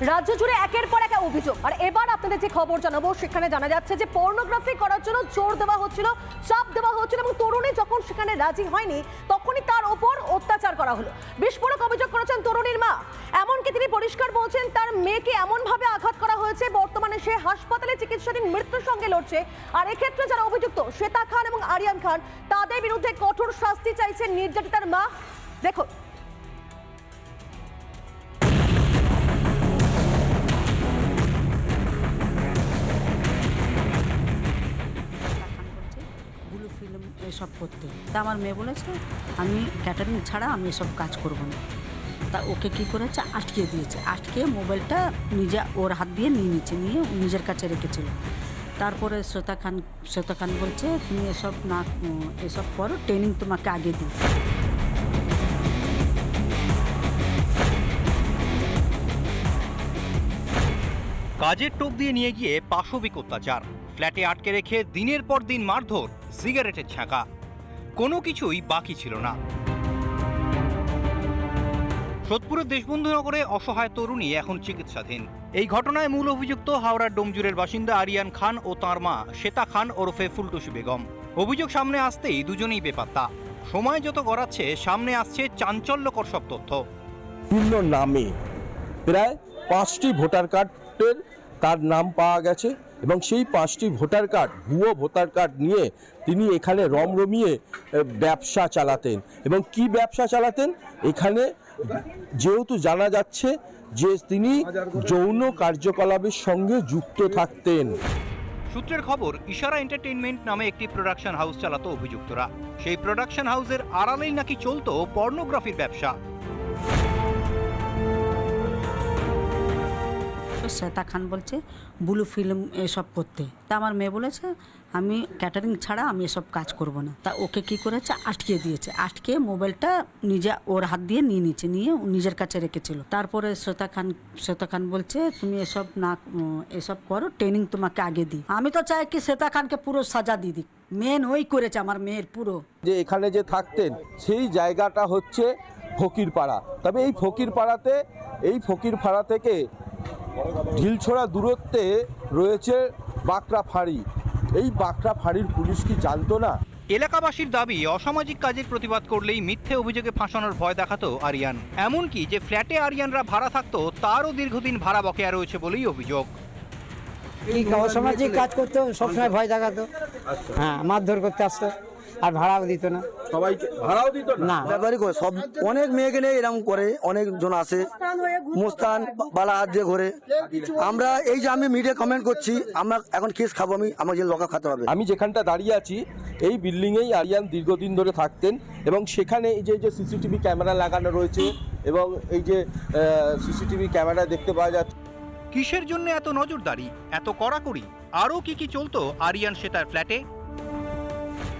রাজ্য জুড়ে একের পর এক অভিযোগ। আর এবার আপনাদের যে খবর জানাব, সেখানে জানা যাচ্ছে যে পর্নোগ্রাফি করার জন্য জোর দেওয়া হচ্ছিল, চাপ দেওয়া হচ্ছিল এবং তরুণী যখন সেখানে রাজি হয়নি, তখনই তার ওপর অত্যাচার করা হলো। বিস্ফোরক অভিযোগ করেছেন তরুণীর মা। এমনকি তিনি পরিষ্কার বলছেন, তার মেয়েকে এমনভাবে আঘাত করা হয়েছে, বর্তমানে সে হাসপাতালে চিকিৎসাধীন মৃত্যুর সঙ্গে লড়ছে। আর এক্ষেত্রে যারা অভিযুক্ত, শ্বেতা খান এবং আরিয়ান খান, তাদের বিরুদ্ধে কঠোর শাস্তি চাইছেন নির্যাতিতার মা। দেখুন ব্লু ফিল্ম এসব করতে। তা আমার মেয়ে বলেছে, আমি ক্যাটারিং ছাড়া আমি এসব কাজ করব না। তা ওকে কি করেছে? আটকে দিয়েছে। আটকে মোবাইলটা নিজে ওর হাত দিয়ে নিয়ে নিচ্ছে নিয়ে নিজের কাছে রেখেছিল। তারপরে শ্বেতা খান শ্বেতা খান বলছে, তুমি এসব না, এসব করো ট্রেনিং তোমাকে আগে দিই। কাজের টোপ দিয়ে নিয়ে গিয়ে পাশবিক অত্যাচার। ফ্ল্যাটে আটকে রেখে দিনের পর দিন মারধর, সিগারেটের ছাঁকা কোনো কিছুই বাকি ছিল না। সোদপুরের দেশবন্ধু নগরে অসহায় তরুণী এখন চিকিৎসাধীন। এই ঘটনায় মূল অভিযুক্ত হাওড়ার ডোমজুরের বাসিন্দা আরিয়ান খান ও তাঁর মা শ্বেতা খান ওরফে ফুলটুসি বেগম। অভিযোগ সামনে আসতেই দুজনেই বেপাত্তা। সময় যত গড়াচ্ছে, সামনে আসছে চাঞ্চল্যকর সব তথ্য। বিভিন্ন নামে প্রায় পাঁচটি ভোটার কার্ডের তার নাম পাওয়া গেছে। এবং সেই পাঁচটি ভোটার কার্ড, ভুয়ো ভোটার কার্ড নিয়ে তিনি এখানে রমরমিয়ে ব্যবসা চালাতেন। এবং কি ব্যবসা চালাতেন? এখানে যেহেতু জানা যাচ্ছে যে তিনি যৌন কার্যকলাপের সঙ্গে যুক্ত থাকতেন। সূত্রের খবর, ইশারা এন্টারটেইনমেন্ট নামে একটি প্রোডাকশন হাউস চালাতো অভিযুক্তরা। সেই প্রোডাকশন হাউসের আড়ালেই নাকি চলতো পর্নোগ্রাফির ব্যবসা। তো শ্বেতা খান বলছে, ব্লু ফিল্ম এসব করতে। তা আমার মেয়ে বলেছে, আমি ক্যাটারিং ছাড়া আমি এসব কাজ করব না। তা ওকে কি করেছে? আটকে দিয়েছে। আটকে মোবাইলটা নিজে ওর হাত দিয়ে নিয়ে নিচ্ছে নিয়ে নিজের কাছে রেখেছিল। তারপরে শ্বেতা খান শ্বেতা খান বলছে, তুমি এসব না, এসব করো ট্রেনিং তোমাকে আগে দিই। আমি তো চাই কি শ্বেতা খানকে পুরো সাজা দিয়ে দিক। মেন ওই করেছে আমার মেয়ের পুরো। যে এখানে যে থাকতেন, সেই জায়গাটা হচ্ছে ফকিরপাড়া। তবে এই ফকিরপাড়াতে, এই ফকিরপাড়া থেকে ঢিলছোড়া দূরত্বে রয়েছে বাঁকড়া ফাঁড়ি। এই বাঁকড়া ফাঁড়ির পুলিশ কি জানতো না? এলাকাবাসীর দাবি অসামাজিক কাজের প্রতিবাদ করলেই মিথ্যে অভিযোগে ফাঁসানোর ভয় দেখাতো আরিয়ান। এমনকি যে ফ্ল্যাটে আরিয়ানরা ভাড়া থাকতো তারও দীর্ঘদিন ভাড়া বকেয়া রয়েছে বলেই অভিযোগ। অসামাজিক কাজ করতো সবসময় ভয় দেখাতো। হ্যাঁ মারধর করতে আসতো। আর ভাড়াও দিত না। সবাইকে ভাড়াও দিত না? ব্যাপারই করে? সব অনেক মেয়েকে নিয়ে এরকম করে অনেক জন আসে। মুস্তান বালা হাত দিয়ে ঘোরে। আমরা এই যে আমি মিডিয়া কমেন্ট করছি আমরা এখন কেস খাব আমি আমাকে লকা খাতে হবে। আমি যেখানটা দাঁড়িয়ে আছি এই বিল্ডিংয়েই আরিয়ান দীর্ঘদিন ধরে থাকতেন এবং সেখানে এই যে যে সিসিটিভি ক্যামেরা লাগানো রয়েছে এবং এই যে সিসিটিভি ক্যামেরা দেখতে পাওয়া যাচ্ছে। কিসের জন্য এত নজরদারি এত কড়াকড়ি? আরও কি কি চলতো আরিয়ান সেতার ফ্ল্যাটে